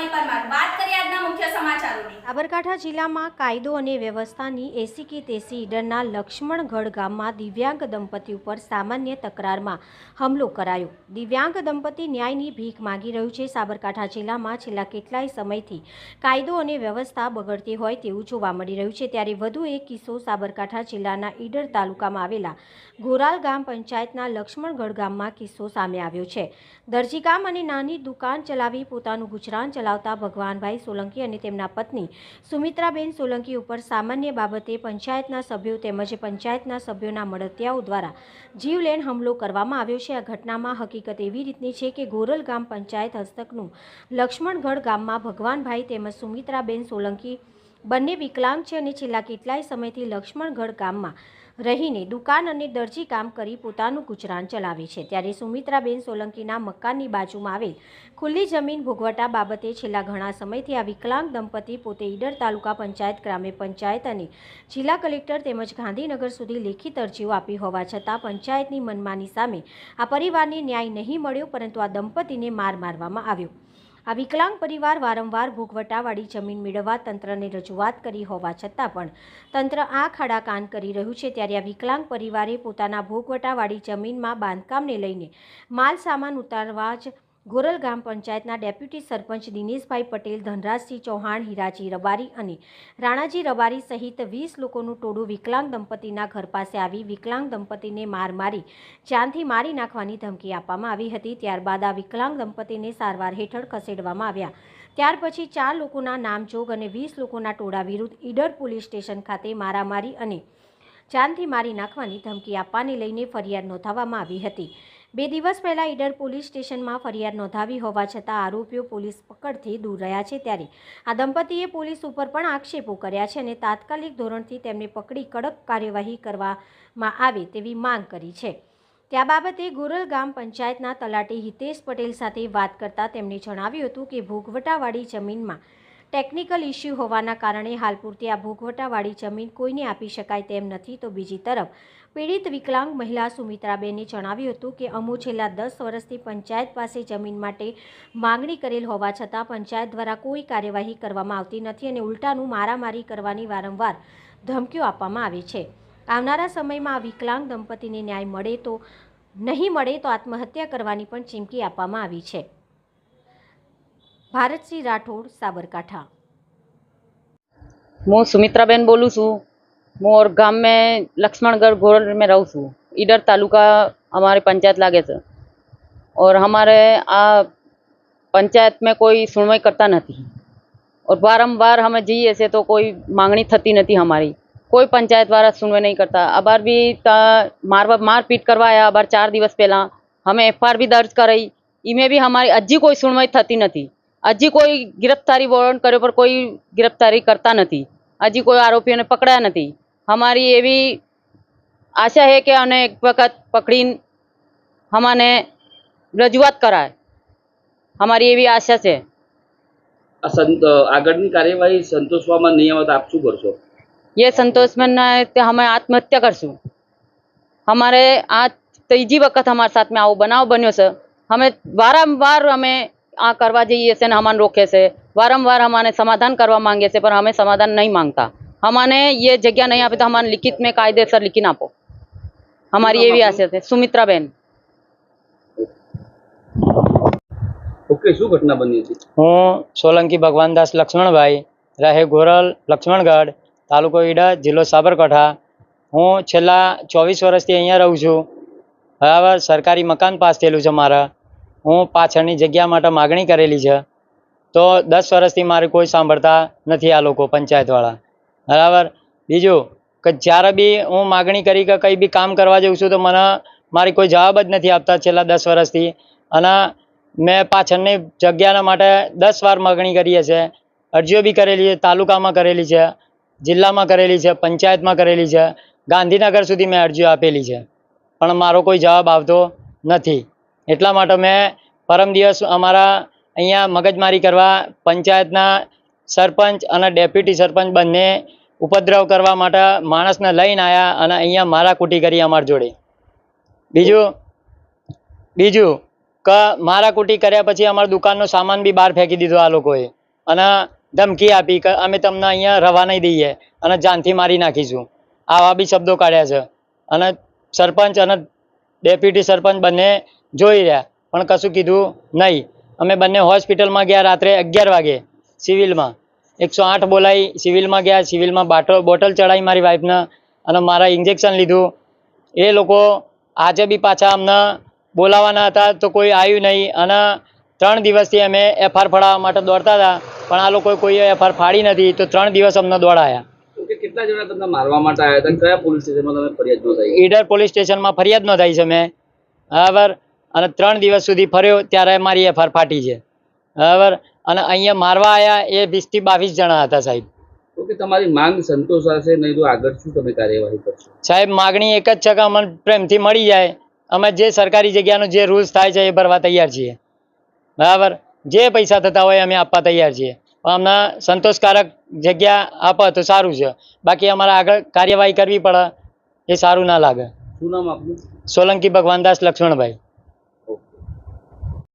રૂપાલી પરમાર વાત સાબરકાંઠા જિલ્લામાં કાયદો અને વ્યવસ્થાની એસી કે તેસી ઈડરના લક્ષ્મણગઢ ગામમાં દિવ્યાંગ દંપતી ઉપર સામાન્ય તકરારમાં હુમલો કરાયો. દિવ્યાંગ દંપતી ન્યાયની ભીખ માંગી રહ્યું છે. સાબરકાંઠા જિલ્લામાં છેલ્લા કેટલાય સમયથી કાયદો અને વ્યવસ્થા બગડતી હોય તેવું જોવા મળી રહ્યું છે. ત્યારે વધુ એક કિસ્સો સાબરકાંઠા જિલ્લાના ઈડર તાલુકામાં આવેલા ગોરાલ ગામ પંચાયતના લક્ષ્મણગઢ ગામમાં કિસ્સો સામે આવ્યો છે. દરજીકામ અને નાની દુકાન ચલાવી પોતાનું ગુજરાન ચલાવતા ભગવાનભાઈ સોલંકી અને તેમના પત્ની સુમિત્રાબેન સોલંકી ઉપર સામાન્ય બાબતે પંચાયતના સભ્યો તેમજ પંચાયતના સભ્યોના મળતિયાઓ દ્વારા જીવલેણ હુમલો કરવામાં આવ્યો છે. આ ઘટનામાં હકીકત એવી રીતની છે કે ગોરલ ગામ પંચાયત હસ્તકનું લક્ષ્મણગઢ ગામમાં ભગવાનભાઈ તેમજ સુમિત્રાબેન સોલંકી બંને વિકલાંગ છે અને છેલ્લા કેટલાય સમયથી લક્ષ્મણગઢ ગામમાં રહીને દુકાન અને દરજી કામ કરી પોતાનું ગુજરાન ચલાવે છે. ત્યારે સુમિત્રાબેન સોલંકીના મકાનની બાજુમાં આવેલ ખુલ્લી જમીન ભોગવટા બાબતે છેલ્લા ઘણા સમયથી આ વિકલાંગ દંપતી પોતે ઈડર તાલુકા પંચાયત, ગ્રામ્ય પંચાયત અને જિલ્લા કલેક્ટર તેમજ ગાંધીનગર સુધી લેખિત અરજીઓ આપી હોવા છતાં પંચાયતની મનમાની સામે આ પરિવારને ન્યાય નહીં મળ્યો, પરંતુ આ દંપતીને માર મારવામાં આવ્યો. આ વિકલાંગ પરિવાર વારંવાર ભોગવટાવાળી જમીન મેળવવા તંત્રને રજૂઆત કરી હોવા છતાં પણ તંત્ર આ ખાડા કાન કરી રહ્યું છે. ત્યારે આ વિકલાંગ પરિવારે પોતાના ભોગવટાવાળી જમીનમાં બાંધકામને લઈને માલ સામાન ઉતારવા જ ગોરલ ગ્રામ પંચાયતના ડેપ્યુટી સરપંચ દિનેશભાઈ પટેલ, ધનરાજસિંહ ચૌહાણ, હીરાજી રબારી અને રાણાજી રબારી સહિત વીસ લોકોનું ટોળું વિકલાંગ દંપતીના ઘર પાસે આવી વિકલાંગ દંપતીને માર મારી, જાનથી મારી નાખવાની ધમકી આપવામાં આવી હતી. ત્યારબાદ આ વિકલાંગ દંપતીને સારવાર હેઠળ ખસેડવામાં આવ્યા. ત્યાર પછી ચાર લોકોના નામજોગ અને વીસ લોકોના ટોળા વિરુદ્ધ ઈડર પોલીસ સ્ટેશન ખાતે મારામારી અને જાનથી મારી નાખવાની ધમકી આપવાને લઈને ફરિયાદ નોંધાવવામાં આવી હતી. બે દિવસ પહેલાં ઈડર પોલીસ સ્ટેશનમાં ફરિયાદ નોંધાવી હોવા છતાં આરોપીઓ પોલીસ પકડથી દૂર રહ્યા છે ત્યારે આ દંપતીએ પોલીસ ઉપર પણ આક્ષેપો કર્યા છે અને તાત્કાલિક ધોરણથી તેમને પકડી કડક કાર્યવાહી કરવામાં આવે તેવી માંગ કરી છે. ત્યાં બાબતે ગોરલ ગામ પંચાયતના તલાટી હિતેશ પટેલ સાથે વાત કરતાં તેમણે જણાવ્યું હતું કે ભોગવટાવાળી જમીનમાં ટેકનિકલ ઇસ્યુ હોવાના કારણે હાલ પૂરતી આ ભોગવટાવાળી જમીન કોઈને આપી શકાય તેમ નથી તો બીજી તરફ પીડિત વિકલાંગ મહિલા સુમિત્રાબેને જણાવ્યું હતું કે અમુ છેલ્લા દસ વર્ષથી પંચાયત પાસે જમીન માટે માંગણી કરેલ હોવા છતાં પંચાયત દ્વારા કોઈ કાર્યવાહી કરવામાં આવતી નથી અને ઉલટાનું મારામારી કરવાની વારંવાર ધમકીઓ આપવામાં આવી છે. આવનારા સમયમાં વિકલાંગ દંપતીને ન્યાય મળે તો નહીં મળે તો આત્મહત્યા કરવાની પણ ચીમકી આપવામાં આવી છે. ભારતસિંહ રાઠોડ, સાબરકાંઠા. હું સુમિત્રાબેન બોલું છું. હું और गांव में लक्ष्मणगढ़ गोरल में रहूँ છું ईडर तालुका हमारे पंचायत लागे છે और हमारे आ पंचायत में કોઈ सुनवाई करता નથી और बारंबार हमें જઈએ છે તો કોઈ માંગણી થતી નથી हमारी કોઈ પંચાયત વાળા સુનવાઈ નહીં કરતા અબાર બી તા- મારવા મારપીટ કરવા આયા અબાર ચાર દિવસ પહેલા અમે એફઆઈઆર બી દર્જ કરાઈ ઈમે બી हमारी હજી કોઈ સુનવાઈ થતી નથી હજી કોઈ ગિરફ્તારી વોરંટ કર્યો પર કોઈ ગિરફ્તારી કરતા નથી હજી કોઈ આરોપીઓને પકડાયા નથી हमारी ये भी आशा है कि उन्हें एक वक्त पकड़ी રજૂઆત કરાય અમારી એવી આશા છે આગળની કાર્યવાહી સંતોષવામાં નહીં આવે તો આપ શું કરશો એ સંતોષમાં ના અમે આત્મહત્યા કરશું અમારે આ ત્રીજી વખત અમારા સાથે આવો બનાવ બન્યો છે અમે વારંવાર અમે આ કરવા જઈએ છે ને અમને રોકે છે વારંવાર અમારે સમાધાન કરવા માંગે છે પણ અમે સમાધાન નહીં માંગતા અમને ये જગ્યા નહીં આપે તો અમારે લિખિત में કાયદેસર लिखिन આપો हमारी એવી આશા છે સુમિત્રાબેન ઓકે શું ઘટના બની હતી હું સોલંકી ભગવાનદાસ લક્ષ્મણભાઈ રહે ગોરલ લક્ષ્મણગઢ તાલુકો ઈડા જિલ્લો સાબરકાંઠા હું છેલ્લા ચોવીસ વર્ષથી અહીંયા રહું છું બરાબર સરકારી મકાન પાસ થયેલું છે મારા હું પાછળની જગ્યા માટે માગણી કરેલી છે તો દસ વર્ષથી મારે કોઈ સાંભળતા નથી આ લોકો પંચાયતવાળા બરાબર? બીજું, કે જ્યારે બી હું માગણી કરી કે કંઈ બી કામ કરવા જઉં છું તો મને મારી કોઈ જવાબ જ નથી આપતા છેલ્લા દસ વર્ષથી. અને મેં પાછળની જગ્યાના માટે દસ વાર માગણી કરીએ છે અરજીઓ બી કરેલી છે, તાલુકામાં કરેલી છે, જિલ્લામાં કરેલી છે, પંચાયતમાં કરેલી છે. ગાંધીનગર સુધી મેં અરજીઓ આપેલી છે. પણ મારો કોઈ જવાબ આવતો નથી. એટલા માટે મેં પરમ દિવસ અમારા અહીંયા મગજમારી કરવા પંચાયતના સરપંચ અને ડેપ્યુટી સરપંચ બંને ઉપદ્રવ કરવા માટે માણસને લઈને આવ્યા અને અહીંયા મારાકૂટી કરી અમારી જોડે. બીજું? બીજું, કે મારાકૂટી કર્યા પછી અમારા દુકાનનો સામાન બી બહાર ફેંકી દીધો આ લોકોએ. અને ધમકી આપી કે અમે તમને અહીંયા રવા નહીં દઈએ અને જાનથી મારી નાખીશું. આવા બી શબ્દો કાઢ્યા છે. અને સરપંચ અને ડેપ્યુટી સરપંચ બંને જોઈ રહ્યા, પણ કશું કીધું નહીં. અમે બંને હોસ્પિટલમાં ગયા રાત્રે અગિયાર વાગે, સિવિલમાં. એકસો આઠ બોલાવી સિવિલમાં ગયા સિવિલમાં બાટો બોટલ ચડાવી મારી વાઈફને અને મારા ઇન્જેક્શન લીધું. એ લોકો આજે બી પાછા અમને બોલાવવાના હતા તો કોઈ આવ્યું નહીં અને ત્રણ દિવસથી અમે એફઆર ફાડવા માટે દોડતા હતા પણ આ લોકોએ કોઈ એફઆર ફાડી નથી તો ત્રણ દિવસ અમને દોડાયા. કેટલા જણા તમને મારવા માટે આવ્યા હતા કયા પોલીસ સ્ટેશનમાં તમે ફરિયાદ નોંધાઈ? ઈડર પોલીસ સ્ટેશનમાં ફરિયાદ નોંધાઈ છે મેં. બરાબર? અને ત્રણ દિવસ સુધી ફર્યો ત્યારે મારી એફઆર ફાટી છે. બરાબર? અને અહીંયા મારવા આવ્યા એ વીસથી બાવીસ જણા હતા સાહેબ. તો કે તમારી માંગ સંતોષાશે નહીં તો આગળ શું તમે કાર્યવાહી કરશો? સાહેબ માગણી એક જ છે કે અમને પ્રેમથી મળી જાય. અમે જે સરકારી જગ્યાનો જે રૂલ્સ થાય છે એ ભરવા તૈયાર છીએ. બરાબર? જે પૈસા થતા હોય અમે આપવા તૈયાર છીએ. અમને સંતોષકારક જગ્યા આપો તો સારું છે. બાકી અમારે આગળ કાર્યવાહી કરવી પડે. એ સારું ના લાગે. શું નામ આપનું? સોલંકી ભગવાનદાસ લક્ષ્મણભાઈ.